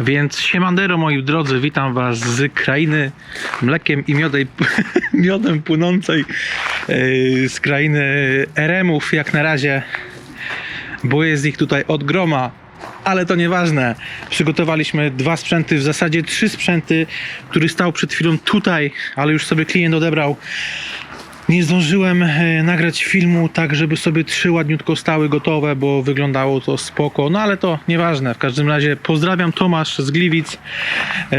A więc siemandero moi drodzy, witam was z krainy mlekiem i miodej, miodem płynącej, yy, z krainy eremów jak na razie, bo jest ich tutaj od groma. Ale to nieważne. Przygotowaliśmy dwa sprzęty, w zasadzie trzy sprzęty, który stał przed chwilą tutaj, ale już sobie klient odebrał. Nie zdążyłem e, nagrać filmu tak, żeby sobie trzy ładniutko stały gotowe, bo wyglądało to spoko. No ale to nieważne. W każdym razie pozdrawiam Tomasz z Gliwic. E,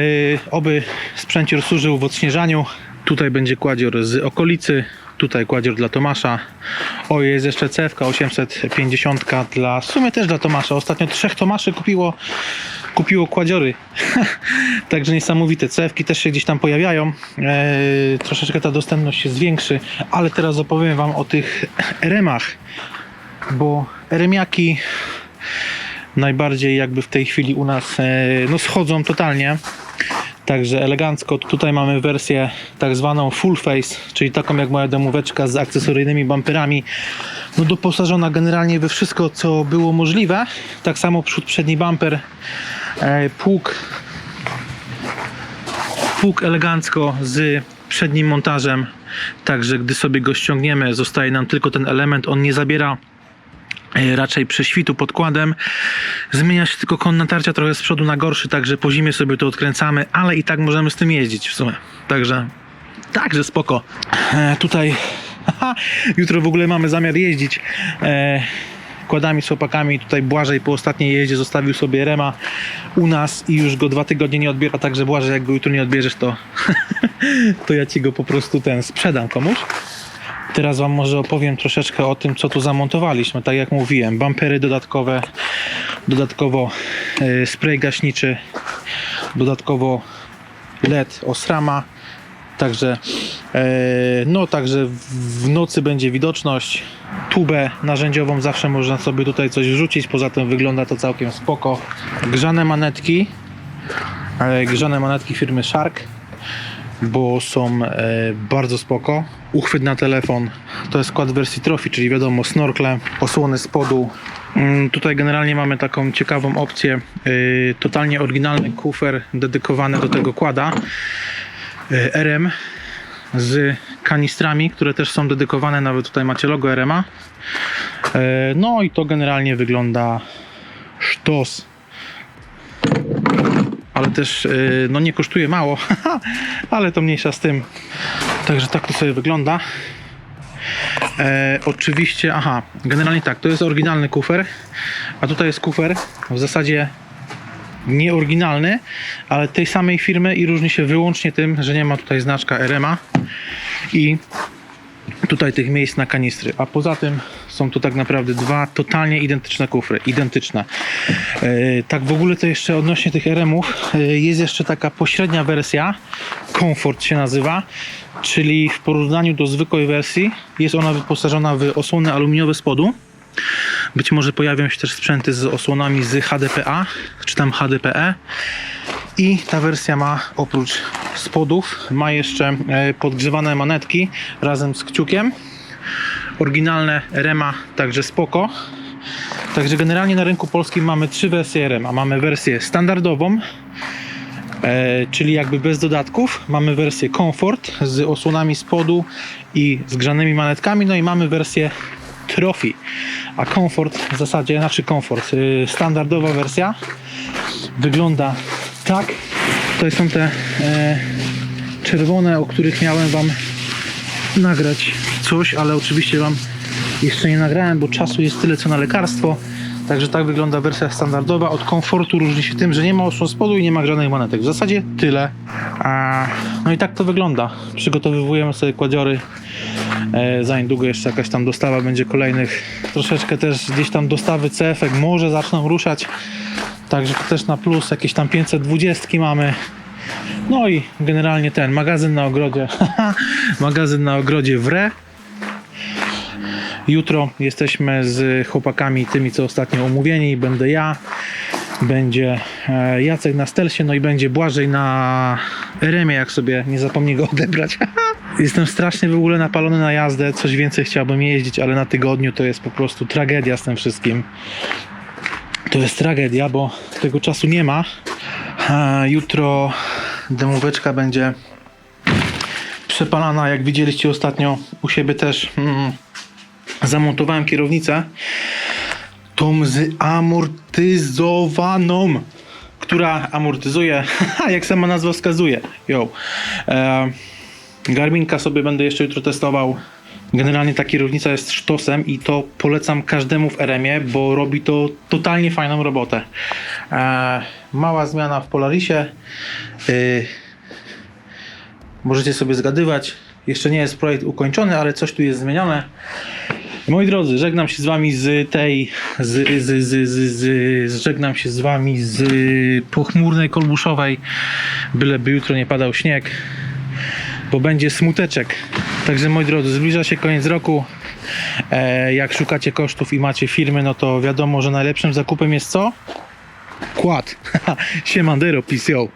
Oby sprzęcior służył w odśnieżaniu. Tutaj będzie kładzior z okolicy. Tutaj kładzior dla Tomasza. O, jest jeszcze cewka 850 dla, w sumie też dla Tomasza. Ostatnio trzech Tomaszy kupiło, kupiło kładziory. Także niesamowite. Cewki też się gdzieś tam pojawiają. Eee, troszeczkę ta dostępność się zwiększy, ale teraz opowiem Wam o tych eremach, bo eremiaki najbardziej jakby w tej chwili u nas e, no schodzą totalnie. Także elegancko. Tutaj mamy wersję tak zwaną full face, czyli taką jak moja domóweczka z akcesoryjnymi bumperami. No doposażona generalnie we wszystko, co było możliwe. Tak samo przód, przedni bumper, e, pług, pług elegancko z przednim montażem. Także gdy sobie go ściągniemy, zostaje nam tylko ten element. On nie zabiera raczej prześwitu podkładem. Zmienia się tylko kąt natarcia trochę z przodu na gorszy, także po zimie sobie to odkręcamy, ale i tak możemy z tym jeździć w sumie. Także, także spoko. E, tutaj jutro w ogóle mamy zamiar jeździć. E, kładami z chłopakami. Tutaj Błażej po ostatniej jeździe zostawił sobie Rema u nas i już go dwa tygodnie nie odbiera, także Błażej jak go jutro nie odbierzesz, to, to ja ci go po prostu ten sprzedam komuś. Teraz Wam może opowiem troszeczkę o tym, co tu zamontowaliśmy. Tak jak mówiłem, bumpery dodatkowe, dodatkowo e, spray gaśniczy, dodatkowo LED osrama. Także, e, no, także w nocy będzie widoczność. Tubę narzędziową zawsze można sobie tutaj coś wrzucić. Poza tym wygląda to całkiem spoko. Grzane manetki. e, Grzane manetki firmy Shark bo są e, bardzo spoko. Uchwyt na telefon to jest skład wersji Trophy, czyli wiadomo snorkle, osłony spodu. Mm, Tutaj generalnie mamy taką ciekawą opcję, e, totalnie oryginalny kufer dedykowany do tego kłada e, RM z kanistrami, które też są dedykowane, nawet tutaj macie logo RMA. No i to generalnie wygląda sztos ale też yy, no nie kosztuje mało, ale to mniejsza z tym. Także tak to sobie wygląda. E, oczywiście, aha, generalnie tak, to jest oryginalny kufer, a tutaj jest kufer w zasadzie nieoryginalny, ale tej samej firmy i różni się wyłącznie tym, że nie ma tutaj znaczka RMA i tutaj tych miejsc na kanistry, a poza tym są tu tak naprawdę dwa totalnie identyczne kufry, identyczne. E, tak w ogóle to jeszcze odnośnie tych RM-ów e, jest jeszcze taka pośrednia wersja, Comfort się nazywa, czyli w porównaniu do zwykłej wersji jest ona wyposażona w osłony aluminiowe spodu. Być może pojawią się też sprzęty z osłonami z HDPA, czy tam HDPE. I ta wersja ma oprócz spodów, ma jeszcze e, podgrzewane manetki razem z kciukiem. Oryginalne Rema, także spoko. Także generalnie na rynku polskim mamy trzy wersje Rema. Mamy wersję standardową, e, czyli jakby bez dodatków. Mamy wersję Comfort z osłonami spodu i zgrzanymi manetkami. No i mamy wersję Trophy. A Comfort w zasadzie, znaczy Comfort, y, standardowa wersja wygląda tak. To są te e, czerwone, o których miałem Wam nagrać coś, ale oczywiście Wam jeszcze nie nagrałem, bo czasu jest tyle co na lekarstwo. Także tak wygląda wersja standardowa. Od komfortu różni się tym, że nie ma osłon spodu i nie ma grzanych manetek. W zasadzie tyle. No i tak to wygląda. Przygotowujemy sobie kładziory. E, za niedługo jeszcze jakaś tam dostawa będzie kolejnych. Troszeczkę też gdzieś tam dostawy CF może zaczną ruszać. Także to też na plus. Jakieś tam 520 mamy. No i generalnie ten magazyn na ogrodzie. magazyn na ogrodzie w re. Jutro jesteśmy z chłopakami, tymi co ostatnio umówieni. Będę ja, będzie e, Jacek na Stelsie, no i będzie Błażej na Remie, jak sobie nie zapomnę go odebrać. Jestem strasznie w ogóle napalony na jazdę, coś więcej chciałbym jeździć, ale na tygodniu to jest po prostu tragedia z tym wszystkim. To jest tragedia, bo tego czasu nie ma. Jutro demóweczka będzie przepalana, jak widzieliście ostatnio u siebie też mm, zamontowałem kierownicę tą zamortyzowaną, która amortyzuje, jak sama nazwa wskazuje. Yo. E, Garminka sobie będę jeszcze jutro testował. Generalnie ta kierownica jest sztosem i to polecam każdemu w RM-ie, bo robi to totalnie fajną robotę. E, mała zmiana w Polarisie. Y, Możecie sobie zgadywać. Jeszcze nie jest projekt ukończony, ale coś tu jest zmienione. Moi drodzy, żegnam się z wami z tej. Z, z, z, z, z, żegnam się z wami z pochmurnej kolbuszowej. Byleby jutro nie padał śnieg, bo będzie smuteczek. Także moi drodzy, zbliża się koniec roku. E, jak szukacie kosztów i macie firmy, no to wiadomo, że najlepszym zakupem jest co? Kład. Siemandero, PCO.